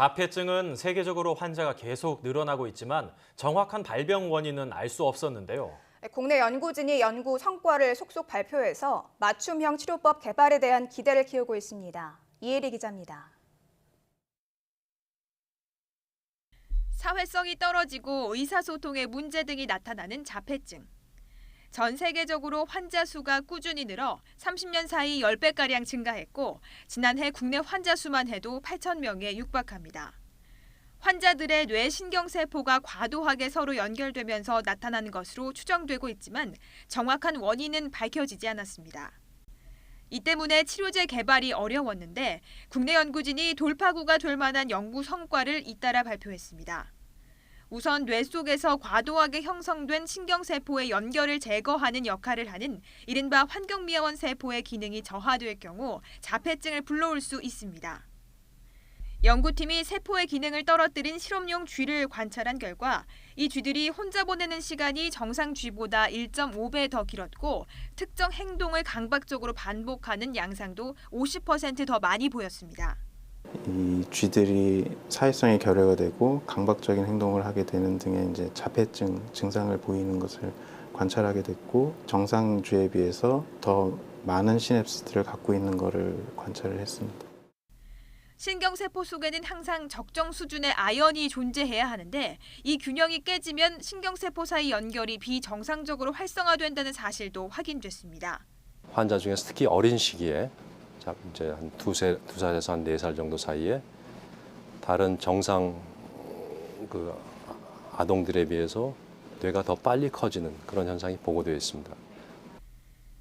자폐증은 세계적으로 환자가 계속 늘어나고 있지만 정확한 발병 원인은 알 수 없었는데요. 국내 연구진이 연구 성과를 속속 발표해서 맞춤형 치료법 개발에 대한 기대를 키우고 있습니다. 이혜리 기자입니다. 사회성이 떨어지고 의사소통에 문제 등이 나타나는 자폐증. 전 세계적으로 환자 수가 꾸준히 늘어 30년 사이 10배가량 증가했고 지난해 국내 환자 수만 해도 8천 명에 육박합니다. 환자들의 뇌 신경세포가 과도하게 서로 연결되면서 나타나는 것으로 추정되고 있지만 정확한 원인은 밝혀지지 않았습니다. 이 때문에 치료제 개발이 어려웠는데 국내 연구진이 돌파구가 될 만한 연구 성과를 잇따라 발표했습니다. 우선 뇌 속에서 과도하게 형성된 신경세포의 연결을 제거하는 역할을 하는 이른바 환경미화원 세포의 기능이 저하될 경우 자폐증을 불러올 수 있습니다. 연구팀이 세포의 기능을 떨어뜨린 실험용 쥐를 관찰한 결과 이 쥐들이 혼자 보내는 시간이 정상 쥐보다 1.5배 더 길었고 특정 행동을 강박적으로 반복하는 양상도 50%더 많이 보였습니다. 이 쥐들이 사회성이 결여가 되고 강박적인 행동을 하게 되는 등의 이제 자폐증 증상을 보이는 것을 관찰하게 됐고 정상 쥐에 비해서 더 많은 시냅스들을 갖고 있는 것을 관찰을 했습니다. 신경세포 속에는 항상 적정 수준의 아연이 존재해야 하는데 이 균형이 깨지면 신경세포 사이 연결이 비정상적으로 활성화된다는 사실도 확인됐습니다. 환자 중에서 특히 어린 시기에 자, 이제 한 두세 두 살에서 한 네 살 정도 사이에 다른 정상 그 아동들에 비해서 뇌가 더 빨리 커지는 그런 현상이 보고되어 있습니다.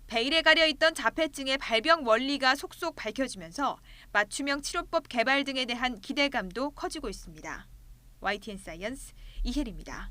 베일에 가려 있던 자폐증의 발병 원리가 속속 밝혀지면서 맞춤형 치료법 개발 등에 대한 기대감도 커지고 있습니다. YTN 사이언스 이혜리입니다.